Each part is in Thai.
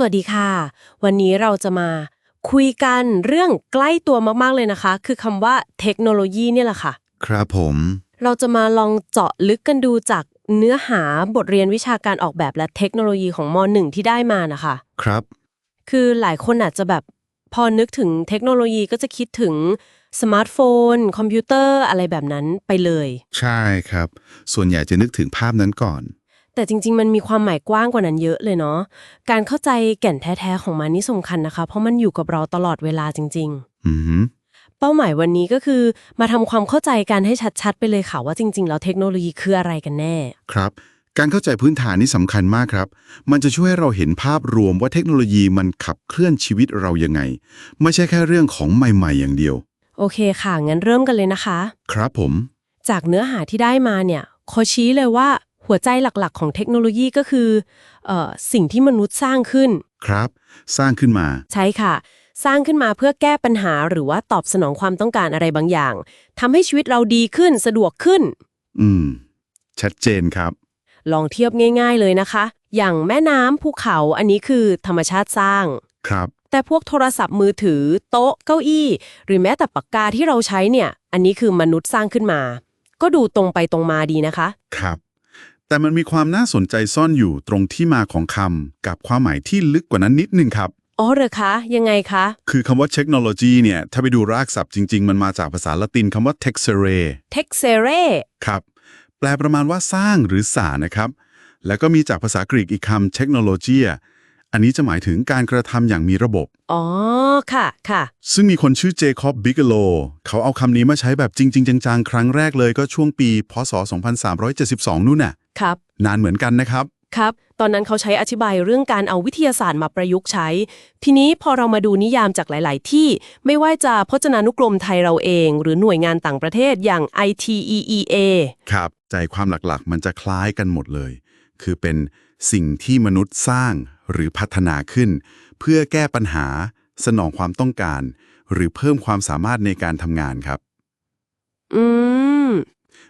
สวัสดีค่ะ วันนี้เราจะมาคุยกันเรื่องใกล้ตัวมากๆเลยนะคะ คือคำว่าเทคโนโลยีเนี่ยแหละค่ะ ครับผม เราจะมาลองเจาะลึกกันดูจากเนื้อหาบทเรียนวิชาการออกแบบและเทคโนโลยีของม .1 ที่ได้มานะคะ ครับ คือหลายคนอาจจะแบบพอนึกถึงเทคโนโลยีก็จะคิดถึงสมาร์ทโฟน คอมพิวเตอร์อะไรแบบนั้นไปเลย ใช่ครับ ส่วนใหญ่จะนึกถึงภาพนั้นก่อน แต่จริง ๆ มันมีความหมายกว้างกว่านั้นเยอะเลยเนาะการเข้าใจแก่นแท้ๆของมันนี่สำคัญนะคะ เพราะมันอยู่กับเราตลอดเวลาจริง อือหือๆเป้าหมายวันนี้ก็คือ มาทำความเข้าใจกันให้ชัดๆ ไปเลยค่ะว่าจริง ๆ แล้วเทคโนโลยีคืออะไรกันแน่ ครับ การเข้าใจพื้นฐานนี่สำคัญมากครับ มันจะช่วยให้เราเห็นภาพรวมว่าเทคโนโลยีมันขับเคลื่อนชีวิตเรายังไง ไม่ใช่แค่เรื่องของใหม่ๆ อย่างเดียว โอเคค่ะงั้นเริ่มกันเลยนะคะ ครับผม จากเนื้อหาที่ได้มาเนี่ยเขาชี้เลยว่า หัวใจหลักๆ ของเทคโนโลยีก็คือเอ่อสิ่งที่มนุษย์สร้างขึ้น ครับ สร้างขึ้นมา ใช่ค่ะ สร้างขึ้นมาเพื่อแก้ปัญหาหรือว่าตอบสนองความต้องการอะไรบางอย่างทำให้ชีวิตเราดีขึ้นสะดวกขึ้น อืม ชัดเจนครับ ลองเทียบง่าย ๆเลยนะคะ อย่างแม่น้ำภูเขาอันนี้คือธรรมชาติสร้าง ครับ แต่พวกโทรศัพท์มือถือ โต๊ะเก้าอี้ หรือแม้แต่ปากกาที่เราใช้เนี่ย อันนี้คือมนุษย์สร้างขึ้นมา ก็ดูตรงไปตรงมาดีนะคะ ครับ แต่มันมีความน่าสนใจซ่อนอยู่ตรงที่มาของคำกับความหมายที่ลึกกว่านั้นนิดนึงครับ อ๋อเหรอคะ ยังไงคะ คือคำว่าเทคโนโลยีเนี่ย ถ้าไปดูรากศัพท์จริง ๆ มันมาจากภาษาละตินคำว่า texere texere ครับ แปลประมาณว่าสร้างหรือสานนะครับ แล้วก็มีจากภาษากรีกอีกคำเทคโนโลยีอันนี้จะหมายถึงการกระทำอย่างมีระบบ อ๋อ ค่ะ ค่ะ ซึ่งมีคนชื่อเจคอบบิกโล เขาเอาคำนี้มาใช้แบบจริง ๆ จัง ๆ ครั้งแรกเลยก็ช่วงปี พศ 2372 นู่นน่ะ ครับ นานเหมือนกันนะครับ ครับ ตอนนั้นเขาใช้อธิบายเรื่องการเอาวิทยาศาสตร์มาประยุกต์ใช้ ทีนี้พอเรามาดูนิยามจากหลาย ๆ ที่ ไม่ว่าจะพจนานุกรมไทยเราเอง หรือหน่วยงานต่างประเทศอย่าง ITEEA ครับ ใจความหลัก ๆ มันจะคล้ายกันหมดเลย คือเป็นสิ่งที่มนุษย์สร้างหรือพัฒนาขึ้น เพื่อแก้ปัญหา สนองความต้องการ หรือเพิ่มความสามารถในการทำงานครับ อืม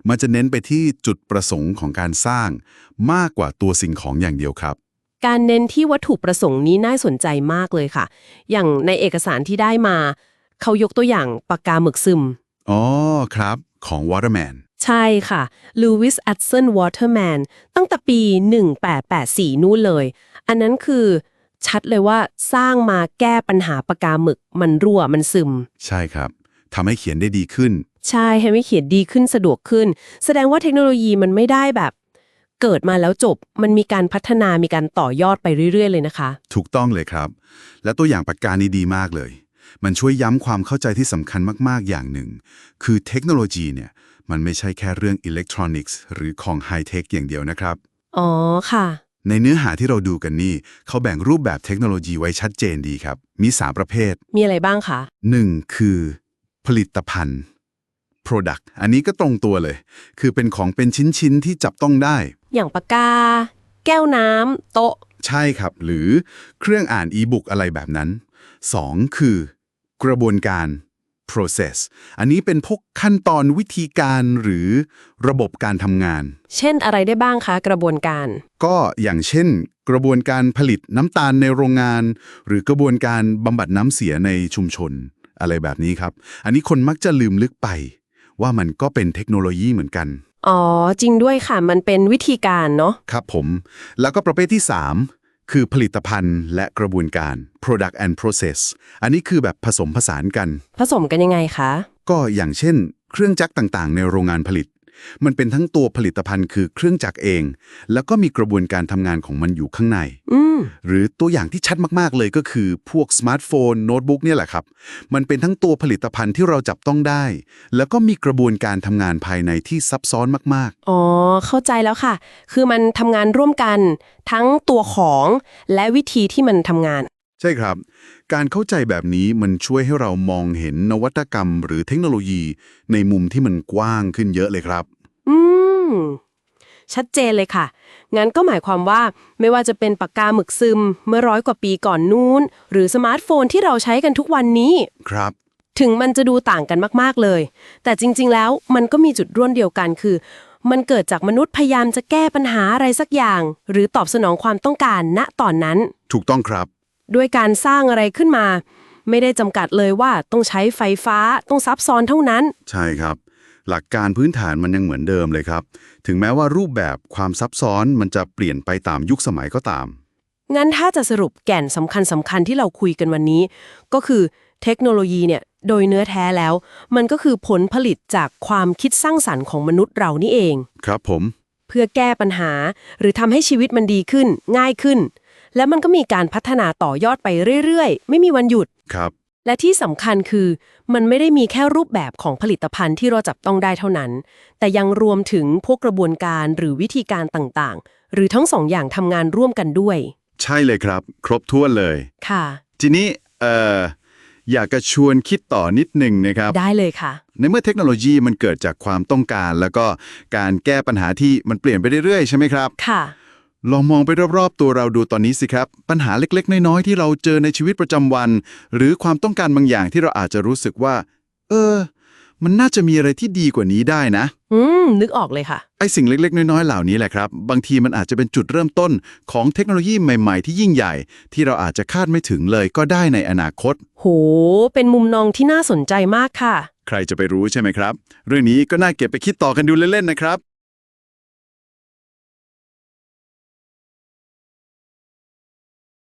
มันจะเน้นไปที่จุดประสงค์ของการสร้าง มากกว่าตัวสิ่งของอย่างเดียวครับ การเน้นที่วัตถุประสงค์นี้น่าสนใจมากเลยค่ะ อย่างในเอกสารที่ได้มา เขายกตัวอย่างปากกาหมึกซึม อ๋อครับ ของ Waterman ใช่ค่ะ Louis Adson Waterman ตั้งแต่ปี 1884 นู่นเลย อันนั้นคือชัดเลยว่าสร้างมาแก้ปัญหาปากกาหมึก มันรั่วมันซึม ใช่ครับ ทำให้เขียนได้ดีขึ้น ใช่ให้ไม่เขียนดีขึ้นสะดวกขึ้น แสดงว่าเทคโนโลยีมันไม่ได้แบบ เกิดมาแล้วจบมันมีการพัฒนามีการต่อยอดไปเรื่อย ๆ เลยนะคะ ถูกต้องเลยครับ และตัวอย่างปากกานี้ดีมากเลย มันช่วยย้ำความเข้าใจที่สำคัญมากๆอย่างหนึ่ง คือเทคโนโลยีเนี่ยมันไม่ใช่แค่เรื่องอิเล็กทรอนิกส์หรือของไฮเทคอย่างเดียวนะครับ อ๋อค่ะ ในเนื้อหาที่เราดูกันนี่ เขาแบ่งรูปแบบเทคโนโลยีไว้ชัดเจนดีครับ มี 3 ประเภท มีอะไรบ้างคะ 1. คือ ผลิตภัณฑ์ product อันนี้ก็ตรงตัวเลย คือเป็นของเป็นชิ้นๆที่จับต้องได้ อย่างปากกา แก้วน้ำโต๊ะ ใช่ครับ หรือเครื่องอ่านอีบุ๊กอะไรแบบนั้น 2. คือกระบวนการ process อันนี้เป็นพวกขั้นตอนวิธีการหรือระบบการทำงาน เช่นอะไรได้บ้างคะกระบวนการ ก็อย่างเช่น กระบวนการผลิตน้ำตาลในโรงงาน หรือกระบวนการบำบัดน้ำเสียในชุมชน อะไรแบบนี้ครับ อันนี้คนมักจะลืมลึกไป ว่ามันก็เป็นเทคโนโลยีเหมือนกัน อ๋อ จริงด้วยค่ะ มันเป็นวิธีการเนาะ ครับผม แล้วก็ประเภทที่ 3 คือผลิตภัณฑ์และกระบวนการ product and process อันนี้คือแบบผสมผสานกัน ผสมกันยังไงคะ ก็อย่างเช่น เครื่องจักรต่างๆ ในโรงงานผลิต มันเป็นทั้งตัวผลิตภัณฑ์คือเครื่องจักรเอง แล้วก็มีกระบวนการทำงานของมันอยู่ข้างในอืมหรือตัวอย่างที่ชัดมากๆเลยก็คือพวกสมาร์ทโฟนโน้ตบุ๊กเนี่ยแหละครับ มันเป็นทั้งตัวผลิตภัณฑ์ที่เราจับต้องได้ แล้วก็มีกระบวนการทำงานภายในที่ซับซ้อนมากอ๋อ เข้าใจแล้วค่ะ คือมันทำงานร่วมกัน ทั้งตัวของและวิธีที่มันทำงานๆ ใช่ครับ การเข้าใจแบบนี้มันช่วยให้เรามองเห็นนวัตกรรมหรือเทคโนโลยีในมุมที่มันกว้างขึ้นเยอะเลยครับ อืม ชัดเจนเลยค่ะ งั้นก็หมายความว่าไม่ว่าจะเป็นปากกาหมึกซึมเมื่อร้อยกว่าปีก่อนนู้น หรือสมาร์ทโฟนที่เราใช้กันทุกวันนี้ ครับ ถึงมันจะดูต่างกันมาก ๆ เลย แต่จริง ๆ แล้วมันก็มีจุดร่วมเดียวกันคือ มันเกิดจากมนุษย์พยายามจะแก้ปัญหาอะไรสักอย่าง หรือตอบสนองความต้องการณตอนนั้น ถูกต้องครับ ด้วยการสร้างอะไรขึ้นมา ไม่ได้จำกัดเลยว่าต้องใช้ไฟฟ้าต้องซับซ้อนเท่านั้น ใช่ครับ หลักการพื้นฐานมันยังเหมือนเดิมเลยครับ ถึงแม้ว่ารูปแบบความซับซ้อนมันจะเปลี่ยนไปตามยุคสมัยก็ตาม งั้นถ้าจะสรุปแก่นสำคัญสำคัญที่เราคุยกันวันนี้ ก็คือเทคโนโลยีเนี่ยโดยเนื้อแท้แล้ว มันก็คือผลผลิตจากความคิดสร้างสรรค์ของมนุษย์เรานี่เอง ครับผม เพื่อแก้ปัญหา หรือทำให้ชีวิตมันดีขึ้น ง่ายขึ้น และมันก็มีการพัฒนาต่อยอดไปเรื่อยๆ ไม่มีวันหยุด ครับ และที่สำคัญคือ มันไม่ได้มีแค่รูปแบบของผลิตภัณฑ์ที่เราจับต้องได้เท่านั้น แต่ยังรวมถึงพวกกระบวนการหรือวิธีการต่างๆ หรือทั้งสองอย่างทำงานร่วมกันด้วย ใช่เลยครับ ครบถ้วนเลย ค่ะ ทีนี้เอ่ออยากจะชวนคิดต่อนิดหนึ่งนะครับ ได้เลยค่ะ ในเมื่อเทคโนโลยีมันเกิดจากความต้องการ แล้วก็การแก้ปัญหาที่มันเปลี่ยนไปเรื่อยๆ ใช่ไหมครับ ค่ะ ลองมองไปรอบๆ ตัวเราดูตอนนี้สิครับ ปัญหาเล็กๆ น้อยๆ ที่เราเจอในชีวิตประจำวัน หรือความต้องการบางอย่างที่เราอาจจะรู้สึกว่า เออ มันน่าจะมีอะไรที่ดีกว่านี้ได้นะ อืม นึกออกเลยค่ะ ไอ้สิ่งเล็กๆ น้อยๆ เหล่านี้แหละครับ บางทีมันอาจจะเป็นจุดเริ่มต้นของเทคโนโลยีใหม่ๆ ที่ยิ่งใหญ่ ที่เราอาจจะคาดไม่ถึงเลยก็ได้ในอนาคต โห เป็นมุมมองที่น่าสนใจมากค่ะ ใครจะไปรู้ใช่ไหมครับ เรื่องนี้ก็น่าเก็บไปคิดต่อกันดูเล่นๆนะครับ